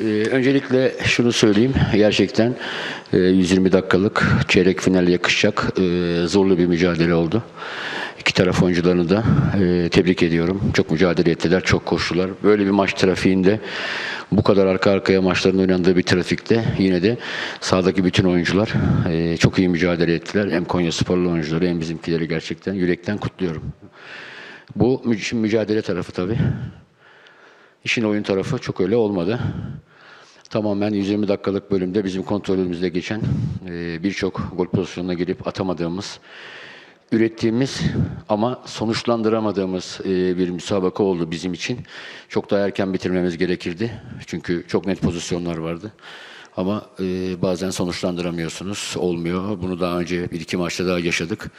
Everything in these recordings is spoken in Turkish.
Ee, öncelikle şunu söyleyeyim. Gerçekten e, 120 dakikalık çeyrek final yakışacak e, zorlu bir mücadele oldu. İki taraf oyuncularını da e, tebrik ediyorum. Çok mücadele ettiler, çok koştular. Böyle bir maç trafiğinde bu kadar arka arkaya maçların oynandığı bir trafikte yine de sahadaki bütün oyuncular e, çok iyi mücadele ettiler. Hem Konya Sporlu oyuncuları hem bizimkileri gerçekten yürekten kutluyorum. Bu mücadele tarafı tabii. İşin oyun tarafı çok öyle olmadı. Tamamen 120 dakikalık bölümde bizim kontrolümüzde geçen e, birçok gol pozisyonuna girip atamadığımız, ürettiğimiz ama sonuçlandıramadığımız e, bir müsabaka oldu bizim için. Çok daha erken bitirmemiz gerekirdi. Çünkü çok net pozisyonlar vardı. Ama e, bazen sonuçlandıramıyorsunuz, olmuyor. Bunu daha önce bir iki maçta daha yaşadık.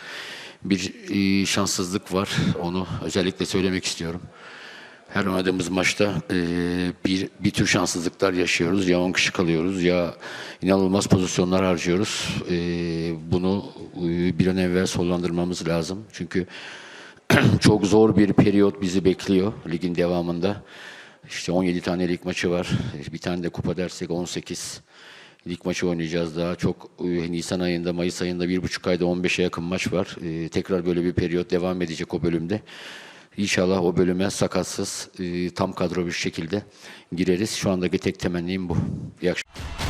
Bir e, şanssızlık var, onu özellikle söylemek istiyorum. Her oynadığımız maçta e, bir, bir tür şanssızlıklar yaşıyoruz. Ya 10 kişi kalıyoruz ya inanılmaz pozisyonlar harcıyoruz. E, bunu e, bir an evvel sonlandırmamız lazım. Çünkü çok zor bir periyot bizi bekliyor ligin devamında. İşte 17 tane lig maçı var. Bir tane de kupa dersek 18 lig maçı oynayacağız daha. Çok e, Nisan ayında, Mayıs ayında bir buçuk ayda 15'e yakın maç var. E, tekrar böyle bir periyot devam edecek o bölümde. İnşallah o bölüme sakatsız, e, tam kadro bir şekilde gireriz. Şu andaki tek temennim bu. İyi akşamlar.